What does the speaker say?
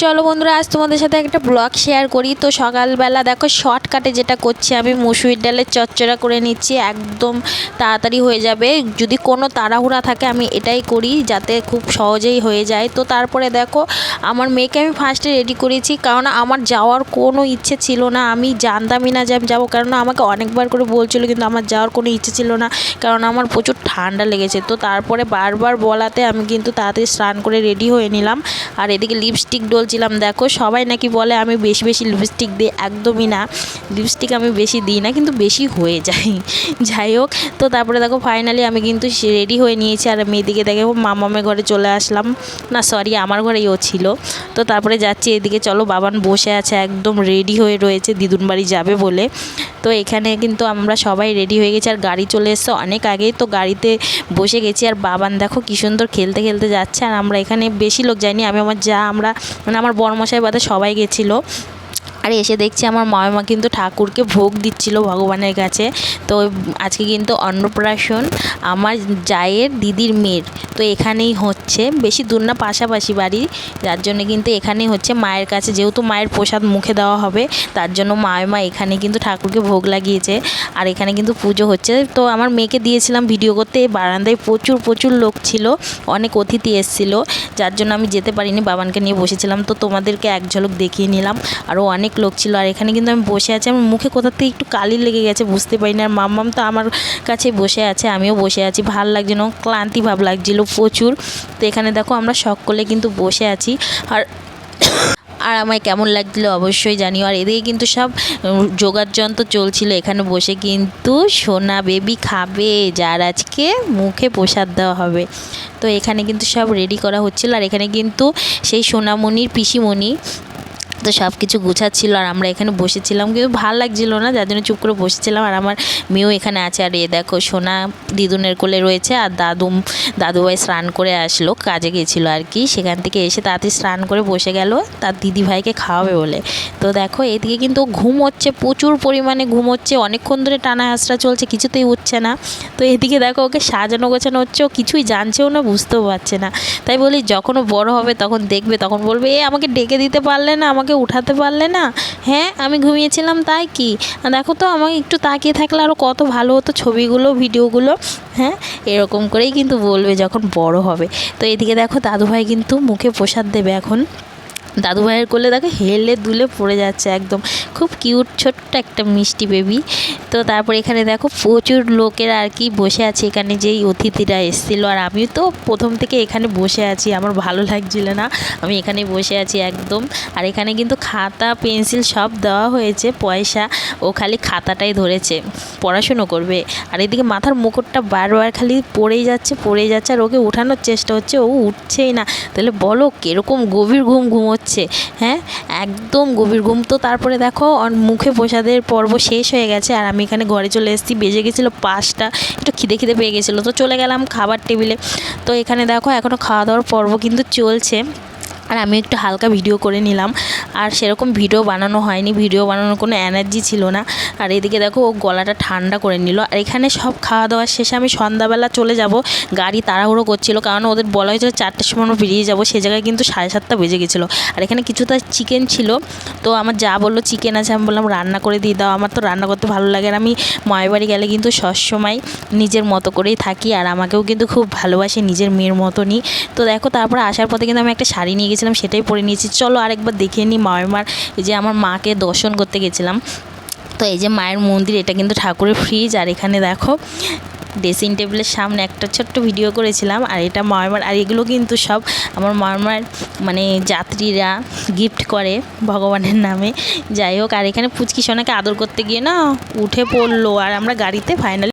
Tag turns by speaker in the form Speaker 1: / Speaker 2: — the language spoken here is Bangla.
Speaker 1: চলো বন্ধুরা, আজ তোমাদের সাথে একটা ব্লগ শেয়ার করি। তো সকালবেলা দেখো শর্টকাটে যেটা করছি আমি, মুসুরির ডালের চচ্চড়া করে নিচ্ছি, একদম তাড়াতাড়ি হয়ে যাবে। যদি কোনো তাড়াহুড়া থাকে, আমি এটাই করি, যাতে খুব সহজেই হয়ে যায়। তো তারপরে দেখো, আমার মেয়েকে আমি ফার্স্টে রেডি করেছি কারণ আমার যাওয়ার কোনো ইচ্ছে ছিল না। আমি জানতামই না যে আমি যাব কারণ আমাকে অনেকবার করে বলছিল, কিন্তু আমার যাওয়ার কোনো ইচ্ছে ছিল না, কারণ আমার প্রচুর ঠান্ডা লেগেছে। তো তারপরে বারবার বলাতে আমি কিন্তু তাড়াতাড়ি স্নান করে রেডি হয়ে নিলাম। আর এদিকে লিপস্টিক ডলছিলাম দেখো, সবাই নাকি বলে আমি বেশি বেশি লিপস্টিক দিই। একদমই না। লিপস্টিক আমি বেশি দিই না, কিন্তু বেশি হয়ে যায়। যাই হোক, তো তারপরে দেখো ফাইনালি আমি কিন্তু রেডি হয়ে নিয়েছি। আর মেয়েদিকে দেখে, মামামের ঘরে চলে আসলাম। না সরি আমার ঘরেই ও ছিল। তো তারপরে যাচ্ছি এদিকে, চলো, বাবান বসে আছে, একদম রেডি হয়ে রয়েছে, দিদুন বাড়ি যাবে বলে। তো এখানে কিন্তু আমরা সবাই রেডি হয়ে গেছি। আর গাড়ি চলে এসছে অনেক আগেই, তো গাড়িতে বসে গেছি। আর বাবান দেখো, কী সুন্দর খেলতে খেলতে যাচ্ছে। আর আমরা এখানে বেশি লোক যাইনি। আমি আমার যা আমরা মানে আমার বরমশাই বাদে সবাই গেছিল। আর এসে দেখছি আমার মামা কিন্তু ঠাকুরকে ভোগ দিচ্ছিল ভগবানের কাছে। তো আজকে কিন্তু অন্নপ্রাশন আমার জায়ের দিদির মেয়ের। তো এখানেই হচ্ছে, বেশি দূর না, পাশাপাশি বাড়ি। যার জন্য কিন্তু এখানেই হচ্ছে মায়ের কাছে। যেহেতু মায়ের প্রসাদ মুখে দেওয়া হবে, তার জন্য মায়েমা এখানে কিন্তু ঠাকুরকে ভোগ লাগিয়েছে। আর এখানে কিন্তু পুজো হচ্ছে। তো আমার মেয়েকে দিয়েছিলাম ভিডিও করতে। বারান্দায় প্রচুর প্রচুর লোক ছিল। অনেক অতিথি এসেছিল। যার জন্য আমি যেতে পারিনি, বাবানকে নিয়ে বসেছিলাম। তো তোমাদেরকে এক ঝলক দেখিয়ে নিলাম। আরও অনেক লোক ছিল। আর এখানে কিন্তু আমি বসে আছি। আমার মুখে কোথা থেকে একটু কালি লেগে গেছে বুঝতে পারি না আর মাম্মাম তো আমার কাছে বসে আছে, আমিও বসে আছি। ভালো লাগছে না, ক্লান্তি ভাব লাগছিল প্রচুর। তো এখানে দেখো আমরা সকলে কিন্তু বসে আছি। আর আর আমায় কেমন লাগছিল অবশ্যই জানিও। আর এদিকে কিন্তু সব যোগার যন্ত্র চলছিল এখানে বসে। কিন্তু সোনা বেবি খাবে, যার আজকে মুখে প্রসাদ দেওয়া হবে। তো এখানে কিন্তু সব রেডি করা হচ্ছিল। আর এখানে কিন্তু সেই সোনামণির পিসিমণি তো সব কিছু গুছাচ্ছিল আর আমরা এখানে বসেছিলাম। কিন্তু ভালো লাগছিল না, যার জন্য চুপ করে বসেছিলাম। আর আমার মেয়েও এখানে আছে। আর এ দেখো, সোনা দিদুনের কোলে রয়েছে আর দাদু, দাদুভাই স্নান করে আসলো, কাজে গেছিল আর কি। সেখান থেকে এসে তাড়াতাড়ি স্নান করে বসে গেল। তার দিদিভাইকে খাওয়াবে বলে। তো দেখো, এদিকে কিন্তু ঘুম হচ্ছে, প্রচুর পরিমাণে ঘুম হচ্ছে। অনেকক্ষণ ধরে টানা হাসরা চলছে, কিছুতেই উঠছে না। তো এদিকে দেখো, ওকে সাজানো গোছানো হচ্ছে। ও কিছুই জানছেও না, বুঝতেও পারছে না। তাই বলি, যখন ও বড় হবে, তখন দেখবে। তখন বলবে, এ, আমাকে ডেকে দিতে পারলে না? আমাকে উঠাতে পারলে না? হ্যাঁ আমি ঘুমিয়েছিলাম, তাই কি? দেখো তো, আমাকে একটু তাকিয়ে থাকলে আরও কত ভালো হতো ছবিগুলো, ভিডিওগুলো। হ্যাঁ এরকম করেই কিন্তু বলবে যখন বড় হবে। তো এদিকে দেখো, দাদুভাই কিন্তু মুখে প্রসাদ দেবে এখন। দাদু ভাইয়ের কোলে দেখো হেলে দুলে পড়ে যাচ্ছে একদম। খুব কিউট ছোট্ট একটা মিষ্টি বেবি। তো তারপর এখানে দেখো প্রচুর লোকের আর কি বসে আছে এখানে যেই অতিথিরা এসেছিল। আর আমি তো প্রথম থেকে এখানে বসে আছি, আমার ভালো লাগছিল না। আমি এখানে বসে আছি একদম। আর এখানে কিন্তু খাতা, পেন্সিল সব দেওয়া হয়েছে, পয়সা। ও খালি খাতাটাই ধরেছে, পড়াশুনো করবে। আর এদিকে মাথার মুকুটটা বারবার খালি পড়েই যাচ্ছে পড়েই যাচ্ছে। আর ওকে উঠানোর চেষ্টা হচ্ছে, ও উঠছেই না। তাহলে বলো, কীরকম গভীর ঘুম ঘুমোচ্ছে। হ্যাঁ? একদম গভীর ঘুম। তো তারপরে দেখো মুখে প্রসাদের পর্ব শেষ হয়ে গেছে, আর আমি এখানে ঘরে চলে এসেছি। বেজে গেছিল পাঁচটা, একটু খিদে খিদে পেয়ে গেছিল। তো চলে গেলাম খাবার টেবিলে। তো এখানে দেখো এখনও খাওয়া দাওয়ার পর্ব কিন্তু চলছে। আর আমি একটু হালকা ভিডিও করে নিলাম। আর সেরকম ভিডিও বানানো হয়নি ভিডিও বানানোর কোনো এনার্জি ছিল না। আর এদিকে দেখো, ও গলাটা ঠান্ডা করে নিল। আর এখানে সব খাওয়া দাওয়ার শেষে আমি সন্ধ্যাবেলা চলে যাব। গাড়ি তাড়াহুড়ো করছিল, কারণ ওদের বলা হয়েছিল চারটের সময় আমরা বেরিয়ে যাব। সে জায়গায় কিন্তু সাড়ে সাতটা বেজে গেছিল। আর এখানে কিছুটা চিকেন ছিল। তো আমার যা বলল চিকেন আছে, আমি বললাম, রান্না করে দিয়ে দাও। আমার তো রান্না করতে ভালো লাগে আর আমি মায়ের বাড়ি গেলে কিন্তু সবসময় নিজের মতো করেই থাকি। আর আমাকেও কিন্তু খুব ভালোবাসে নিজের মেয়ের মতনই। তো দেখো, তারপরে আসার পথে কিন্তু আমি একটা শাড়ি নিয়ে গেছিলাম সেটাই পরে নিয়েছি। চলো আরেকবার দেখে নিই মায়ের এই যে আমার মাকে দর্শন করতে গেছিলাম। তো এই যে মায়ের মন্দির, এটা কিন্তু ঠাকুরের ফ্রিজ আর এখানে দেখো ড্রেসিং টেবিলের সামনে একটা ছোট্ট ভিডিও করেছিলাম, আর এটা মামার আর এগুলো কিন্তু সব আমার মামার মানে যাত্রীরা গিফট করে ভগবানের নামে। যাই হোক, আর এখানে পুচকি সোনাকে আদর করতে গিয়ে না, উঠে পড়ল, আর আমরা গাড়িতে ফাইনালি